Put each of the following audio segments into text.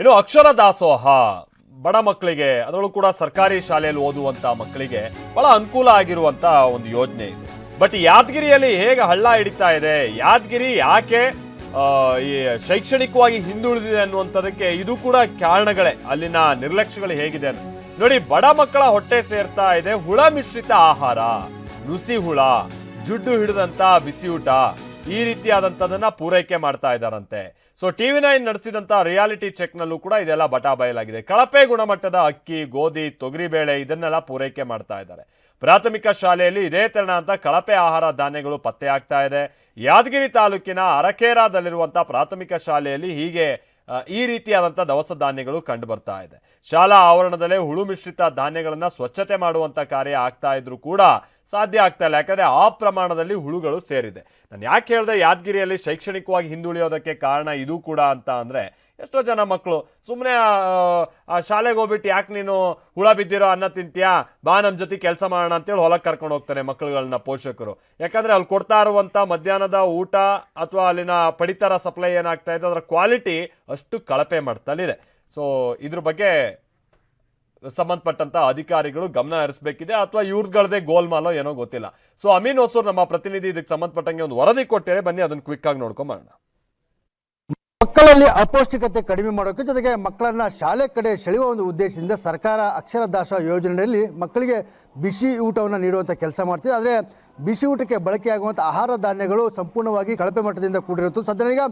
ಇನ್ನು ಅಕ್ಷರ ದಾಸೋಹ, ಬಡ ಮಕ್ಕಳಿಗೆ, ಅದರಲ್ಲೂ ಕೂಡ ಸರ್ಕಾರಿ ಶಾಲೆಯಲ್ಲಿ ಓದುವಂತ ಮಕ್ಕಳಿಗೆ ಬಹಳ ಅನುಕೂಲ ಆಗಿರುವಂತ ಒಂದು ಯೋಜನೆ ಇದೆ. ಬಟ್ ಯಾದಗಿರಿಯಲ್ಲಿ ಹೇಗೆ ಹಳ್ಳ ಹಿಡಿತಾ ಇದೆ, ಯಾದಗಿರಿ ಯಾಕೆ ಈ ಶೈಕ್ಷಣಿಕವಾಗಿ ಹಿಂದುಳಿದಿದೆ ಅನ್ನುವಂಥದಕ್ಕೆ ಇದು ಕೂಡ ಕಾರಣಗಳೇ, ಅಲ್ಲಿನ ನಿರ್ಲಕ್ಷ್ಯಗಳು ಹೇಗಿದೆ ನೋಡಿ, ಬಡ ಮಕ್ಕಳ ಹೊಟ್ಟೆ ಸೇರ್ತಾ ಇದೆ ಹುಳ ಮಿಶ್ರಿತ ಆಹಾರ, ನುಸಿ ಹುಳ, ಜುಡ್ಡು ಹಿಡಿದಂತ ಬಿಸಿ ಊಟ ಈ ರೀತಿಯಾದಂಥದನ್ನ ಪೂರೈಕೆ ಮಾಡ್ತಾ ಇದ್ದಾರಂತೆ. ಸೊ ಟಿವಿ ನೈನ್ ನಡೆಸಿದಂಥ ರಿಯಾಲಿಟಿ ಚೆಕ್ನಲ್ಲೂ ಕೂಡ ಇದೆಲ್ಲ ಬಟಾ ಬಯಲಾಗಿದೆ. ಕಳಪೆ ಗುಣಮಟ್ಟದ ಅಕ್ಕಿ, ಗೋಧಿ ತೊಗರಿಬೇಳೆ ಇದನ್ನೆಲ್ಲ ಪೂರೈಕೆ ಮಾಡ್ತಾ ಇದ್ದಾರೆ. ಪ್ರಾಥಮಿಕ ಶಾಲೆಯಲ್ಲಿ ಇದೇ ಅಂತ ಕಳಪೆ ಆಹಾರ ಧಾನ್ಯಗಳು ಪತ್ತೆ ಆಗ್ತಾ ಇದೆ. ಯಾದಗಿರಿ ತಾಲೂಕಿನ ಅರಕೇರಾದಲ್ಲಿರುವಂಥ ಪ್ರಾಥಮಿಕ ಶಾಲೆಯಲ್ಲಿ ಹೀಗೆ ಈ ರೀತಿಯಾದಂಥ ದವಸ ಧಾನ್ಯಗಳು ಕಂಡು ಬರ್ತಾ ಇದೆ. ಶಾಲಾ ಆವರಣದಲ್ಲೇ ಹುಳು ಮಿಶ್ರಿತ ಧಾನ್ಯಗಳನ್ನು ಸ್ವಚ್ಛತೆ ಮಾಡುವಂತ ಕಾರ್ಯ ಆಗ್ತಾ ಇದ್ರು ಕೂಡ ಸಾಧ್ಯ ಆಗ್ತಾ ಇಲ್ಲ. ಯಾಕಂದ್ರೆ ಆ ಪ್ರಮಾಣದಲ್ಲಿ ಹುಳುಗಳು ಸೇರಿದೆ. ನಾನು ಯಾಕೆ ಹೇಳಿದೆ ಯಾದಗಿರಿಯಲ್ಲಿ ಶೈಕ್ಷಣಿಕವಾಗಿ ಹಿಂದುಳಿಯೋದಕ್ಕೆ ಕಾರಣ ಇದು ಕೂಡ ಅಂತ ಅಂದ್ರೆ ಎಷ್ಟೋ ಜನ ಮಕ್ಕಳು ಸುಮ್ಮನೆ ಆ ಶಾಲೆಗೆ ಹೋಗ್ಬಿಟ್ಟು ಯಾಕೆ ನೀನು ಹುಳ ಬಿದ್ದಿರೋ ಅನ್ನ ತಿಂತೀಯಾ? ಬಾ ನಮ್ಮ ಜೊತೆ ಕೆಲಸ ಮಾಡೋಣ ಅಂತೇಳಿ ಹೊಲಕ್ಕೆ ಕರ್ಕೊಂಡು ಹೋಗ್ತಾರೆ ಮಕ್ಕಳುಗಳನ್ನ ಪೋಷಕರು. ಯಾಕಂದ್ರೆ ಅಲ್ಲಿ ಕೊಡ್ತಾ ಇರುವಂಥ ಮಧ್ಯಾಹ್ನದ ಊಟ ಅಥವಾ ಅಲ್ಲಿನ ಪಡಿತರ ಸಪ್ಲೈ ಏನಾಗ್ತಾ ಇದೆ, ಅದರ ಕ್ವಾಲಿಟಿ ಅಷ್ಟು ಕಳಪೆ ಮಟ್ಟದಲ್ಲಿದೆ. ಸೊ ಇದ್ರ ಬಗ್ಗೆ ಸಂಬಂಧಪಟ್ಟಂತ ಅಧಿಕಾರಿಗಳು ಗಮನ ಹರಿಸಬೇಕಿದೆ ಅಥವಾ ಇವ್ರಗಳದೇ ಗೋಲ್ಮಾಲೋ ಏನೋ ಗೊತ್ತಿಲ್ಲ. ಸೊ ಅಮೀನ್ ಹೊಸೂರ್ ನಮ್ಮ ಪ್ರತಿನಿಧಿ ಇದಕ್ಕೆ ಸಂಬಂಧಪಟ್ಟಂಗೆ ಒಂದು ವರದಿ ಕೊಟ್ಟರೆ ಬನ್ನಿ, ಅದನ್ನು ಕ್ವಿಕ್ ಆಗಿ ನೋಡ್ಕೊಂಬರೋಣ ಮಕ್ಕಳಲ್ಲಿ ಅಪೌಷ್ಟಿಕತೆ ಕಡಿಮೆ ಮಾಡೋಕೆ ಜೊತೆಗೆ ಮಕ್ಕಳನ್ನ ಶಾಲೆ ಕಡೆ ಸೆಳೆಯುವ ಒಂದು ಉದ್ದೇಶದಿಂದ ಸರ್ಕಾರ ಅಕ್ಷರ ದಾಸ ಯೋಜನೆಯಲ್ಲಿ ಮಕ್ಕಳಿಗೆ ಬಿಸಿ ಊಟವನ್ನು ನೀಡುವಂಥ ಕೆಲಸ ಮಾಡ್ತಿದೆ. ಆದರೆ ಬಿಸಿ ಊಟಕ್ಕೆ ಬಳಕೆಯಾಗುವಂಥ ಆಹಾರ ಧಾನ್ಯಗಳು ಸಂಪೂರ್ಣವಾಗಿ ಕಳಪೆ ಮಟ್ಟದಿಂದ ಕೂಡಿರುತ್ತೆ ಸದ್ಯ ಈಗ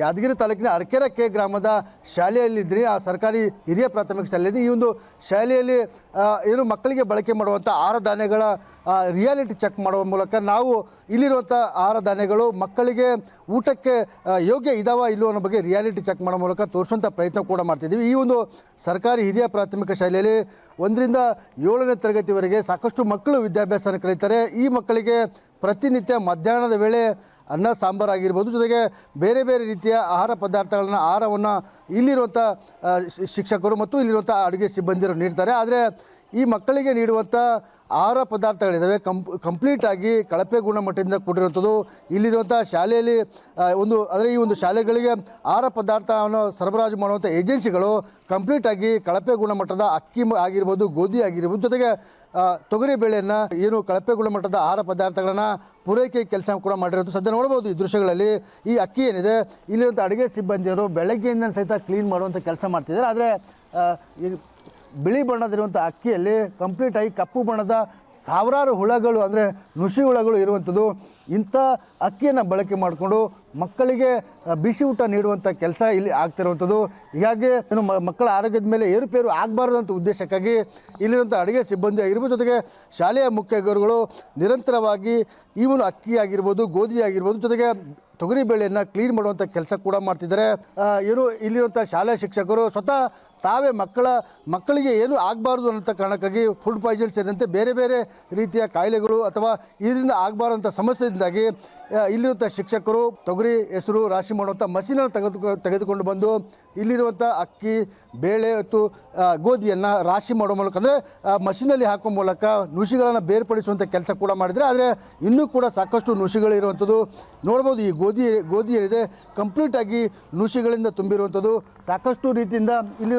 ಯಾದಗಿರಿ ತಾಲೂಕಿನ ಅರ್ಕೆರ ಕೆ ಗ್ರಾಮದ ಶಾಲೆಯಲ್ಲಿದ್ದರೆ, ಆ ಸರ್ಕಾರಿ ಹಿರಿಯ ಪ್ರಾಥಮಿಕ ಶಾಲೆಯಲ್ಲಿ ಈ ಒಂದು ಶಾಲೆಯಲ್ಲಿ ಏನು ಮಕ್ಕಳಿಗೆ ಬಳಕೆ ಮಾಡುವಂಥ ಆಹಾರ ಧಾನ್ಯಗಳ ರಿಯಾಲಿಟಿ ಚೆಕ್ ಮಾಡುವ ಮೂಲಕ ನಾವು ಇಲ್ಲಿರುವಂಥ ಆಹಾರ ಧಾನ್ಯಗಳು ಮಕ್ಕಳಿಗೆ ಊಟಕ್ಕೆ ಯೋಗ್ಯ ಇದಾವ ಇಲ್ಲೋ ಅನ್ನೋ ಬಗ್ಗೆ ರಿಯಾಲಿಟಿ ಚೆಕ್ ಮಾಡೋ ಮೂಲಕ ತೋರಿಸುವಂಥ ಪ್ರಯತ್ನ ಕೂಡ ಮಾಡ್ತಿದ್ದೀವಿ. ಈ ಒಂದು ಸರ್ಕಾರಿ ಹಿರಿಯ ಪ್ರಾಥಮಿಕ ಶಾಲೆಯಲ್ಲಿ ಒಂದರಿಂದ ಏಳನೇ ತರಗತಿವರೆಗೆ ಸಾಕಷ್ಟು ಮಕ್ಕಳು ವಿದ್ಯಾಭ್ಯಾಸನ ಕಲಿತಾರೆ. ಈ ಮಕ್ಕಳಿಗೆ ಪ್ರತಿನಿತ್ಯ ಮಧ್ಯಾಹ್ನದ ವೇಳೆ ಅನ್ನ, ಸಾಂಬಾರು ಆಗಿರ್ಬೋದು, ಜೊತೆಗೆ ಬೇರೆ ಬೇರೆ ರೀತಿಯ ಆಹಾರ ಪದಾರ್ಥಗಳನ್ನು, ಆಹಾರವನ್ನು ಇಲ್ಲಿರುವಂಥ ಶಿಕ್ಷಕರು ಮತ್ತು ಇಲ್ಲಿರುವಂಥ ಅಡುಗೆ ಸಿಬ್ಬಂದಿಯರು ನೀಡ್ತಾರೆ. ಆದರೆ ಈ ಮಕ್ಕಳಿಗೆ ನೀಡುವಂಥ ಆಹಾರ ಪದಾರ್ಥಗಳಿದ್ದಾವೆ ಕಂಪ್ ಕಂಪ್ಲೀಟಾಗಿ ಕಳಪೆ ಗುಣಮಟ್ಟದಿಂದ ಕೂಡಿರುವಂಥದ್ದು ಇಲ್ಲಿರುವಂಥ ಶಾಲೆಯಲ್ಲಿ ಒಂದು, ಅಂದರೆ ಈ ಒಂದು ಶಾಲೆಗಳಿಗೆ ಆಹಾರ ಪದಾರ್ಥವನ್ನು ಸರಬರಾಜು ಮಾಡುವಂಥ ಏಜೆನ್ಸಿಗಳು ಕಂಪ್ಲೀಟಾಗಿ ಕಳಪೆ ಗುಣಮಟ್ಟದ ಅಕ್ಕಿ ಆಗಿರ್ಬೋದು, ಗೋಧಿ ಆಗಿರ್ಬೋದು, ಜೊತೆಗೆ ತೊಗರಿ ಬೇಳೆಯನ್ನು ಏನು ಕಳಪೆ ಗುಣಮಟ್ಟದ ಆಹಾರ ಪದಾರ್ಥಗಳನ್ನು ಪೂರೈಕೆ ಕೆಲಸ ಕೂಡ ಮಾಡಿರೋದು. ಸದ್ಯ ನೋಡ್ಬೋದು ಈ ದೃಶ್ಯಗಳಲ್ಲಿ ಈ ಅಕ್ಕಿ ಏನಿದೆ. ಇಲ್ಲಿರುವಂಥ ಅಡುಗೆ ಸಿಬ್ಬಂದಿಯರು ಬೆಳಗ್ಗೆಯಿಂದ ಸಹಿತ ಕ್ಲೀನ್ ಮಾಡುವಂಥ ಕೆಲಸ ಮಾಡ್ತಿದ್ದಾರೆ. ಆದರೆ ಬಿಳಿ ಬಣ್ಣದಿರುವಂಥ ಅಕ್ಕಿಯಲ್ಲಿ ಕಂಪ್ಲೀಟಾಗಿ ಕಪ್ಪು ಬಣ್ಣದ ಸಾವಿರಾರು ಹುಳಗಳು, ಅಂದರೆ ನುಸಿ ಹುಳಗಳು ಇರುವಂಥದ್ದು. ಇಂಥ ಅಕ್ಕಿಯನ್ನು ಬಳಕೆ ಮಾಡಿಕೊಂಡು ಮಕ್ಕಳಿಗೆ ಬಿಸಿ ಊಟ ನೀಡುವಂಥ ಕೆಲಸ ಇಲ್ಲಿ ಆಗ್ತಿರುವಂಥದ್ದು. ಹೀಗಾಗಿ ಏನು ಮಕ್ಕಳ ಆರೋಗ್ಯದ ಮೇಲೆ ಏರುಪೇರು ಆಗಬಾರ್ದು ಅಂತ ಉದ್ದೇಶಕ್ಕಾಗಿ ಇಲ್ಲಿರುವಂಥ ಅಡುಗೆ ಸಿಬ್ಬಂದಿ ಆಗಿರ್ಬೋದು, ಜೊತೆಗೆ ಶಾಲೆಯ ಮುಖ್ಯ ಗುರುಗಳು ನಿರಂತರವಾಗಿ ಈ ಒಂದು ಅಕ್ಕಿ ಆಗಿರ್ಬೋದು ಗೋಧಿ ಆಗಿರ್ಬೋದು ಜೊತೆಗೆ ತೊಗರಿ ಬೇಳೆಯನ್ನು ಕ್ಲೀನ್ ಮಾಡುವಂಥ ಕೆಲಸ ಕೂಡ ಮಾಡ್ತಿದ್ದಾರೆ. ಇವರು ಇಲ್ಲಿರುವಂಥ ಶಾಲಾ ಶಿಕ್ಷಕರು ಸ್ವತಃ ತಾವೇ ಮಕ್ಕಳ, ಮಕ್ಕಳಿಗೆ ಏನು ಆಗಬಾರ್ದು ಅನ್ನೋ ಕಾರಣಕ್ಕಾಗಿ ಫುಡ್ ಪಾಯ್ಸನ್ ಸೇರಿದಂತೆ ಬೇರೆ ಬೇರೆ ರೀತಿಯ ಕಾಯಿಲೆಗಳು ಅಥವಾ ಇದರಿಂದ ಆಗಬಾರ್ದಂಥ ಸಮಸ್ಯೆಯಿಂದಾಗಿ ಇಲ್ಲಿರುವಂಥ ಶಿಕ್ಷಕರು ತೊಗರಿ ಹೆಸರು ರಾಶಿ ಮಾಡುವಂಥ ಮಷೀನನ್ನು ತೆಗೆದುಕೊ, ತೆಗೆದುಕೊಂಡು ಬಂದು ಇಲ್ಲಿರುವಂಥ ಅಕ್ಕಿ, ಬೇಳೆ ಮತ್ತು ಗೋಧಿಯನ್ನು ರಾಶಿ ಮಾಡೋ ಮೂಲಕ ಅಂದರೆ ಮಷೀನಲ್ಲಿ ಹಾಕೋ ಮೂಲಕ ನುಸಿಗಳನ್ನು ಬೇರ್ಪಡಿಸುವಂಥ ಕೆಲಸ ಕೂಡ ಮಾಡಿದರೆ, ಆದರೆ ಇನ್ನೂ ಕೂಡ ಸಾಕಷ್ಟು ನುಸಿಗಳಿರುವಂಥದ್ದು ನೋಡ್ಬೋದು ಈ ಗೋಧಿ ಗೋಧಿ ಏನಿದೆ ಕಂಪ್ಲೀಟಾಗಿ ನುಸಿಗಳಿಂದ ತುಂಬಿರುವಂಥದ್ದು. ಸಾಕಷ್ಟು ರೀತಿಯಿಂದ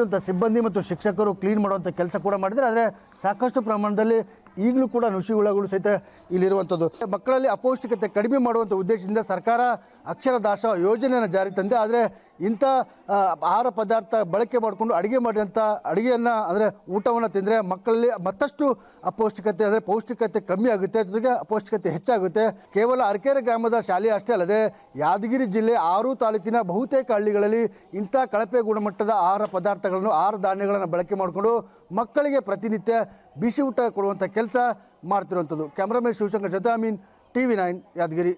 ಇಲ್ಲಿರುವಂಥ ಸಿಬ್ಬಂದಿ ಮತ್ತು ಶಿಕ್ಷಕರು ಕ್ಲೀನ್ ಮಾಡುವಂಥ ಕೆಲಸ ಕೂಡ ಮಾಡಿದರೆ ಆದರೆ ಸಾಕಷ್ಟು ಪ್ರಮಾಣದಲ್ಲಿ ಈಗಲೂ ಕೂಡ ನುಸಿ ಹುಳಗಳು ಸಹಿತ ಇಲ್ಲಿರುವಂಥದ್ದು ಮಕ್ಕಳಲ್ಲಿ ಅಪೌಷ್ಟಿಕತೆ ಕಡಿಮೆ ಮಾಡುವಂಥ ಉದ್ದೇಶದಿಂದ ಸರ್ಕಾರ ಅಕ್ಷರ ದಾಸೋಹ ಯೋಜನೆಯನ್ನು ಜಾರಿ ತಂದೆ. ಆದರೆ ಇಂಥ ಆಹಾರ ಪದಾರ್ಥ ಬಳಕೆ ಮಾಡಿಕೊಂಡು ಅಡುಗೆ ಮಾಡಿದಂಥ ಅಡುಗೆಯನ್ನು, ಅಂದರೆ ಊಟವನ್ನು ತಿಂದರೆ ಮಕ್ಕಳಲ್ಲಿ ಮತ್ತಷ್ಟು ಅಪೌಷ್ಟಿಕತೆ, ಅಂದರೆ ಪೌಷ್ಟಿಕತೆ ಕಮ್ಮಿ ಆಗುತ್ತೆ, ಜೊತೆಗೆ ಅಪೌಷ್ಟಿಕತೆ ಹೆಚ್ಚಾಗುತ್ತೆ. ಕೇವಲ ಅರಕೆರೆ ಗ್ರಾಮದ ಶಾಲೆ ಅಷ್ಟೇ ಅಲ್ಲದೆ, ಯಾದಗಿರಿ ಜಿಲ್ಲೆ ಆರು ತಾಲೂಕಿನ ಬಹುತೇಕ ಹಳ್ಳಿಗಳಲ್ಲಿ ಇಂಥ ಕಳಪೆ ಗುಣಮಟ್ಟದ ಆಹಾರ ಪದಾರ್ಥಗಳನ್ನು, ಆಹಾರ ಧಾನ್ಯಗಳನ್ನು ಬಳಕೆ ಮಾಡಿಕೊಂಡು ಮಕ್ಕಳಿಗೆ ಪ್ರತಿನಿತ್ಯ ಬಿಸಿ ಊಟ ಕೊಡುವಂಥ ಕೆಲಸ ಮಾಡ್ತಿರುವಂಥದ್ದು. ಕ್ಯಾಮ್ರಾಮನ್ ಶಿವಶಂಕರ್ ಜೊತೆ ಮೀನ್ ಟಿ ವಿ ನೈನ್, ಯಾದಗಿರಿ.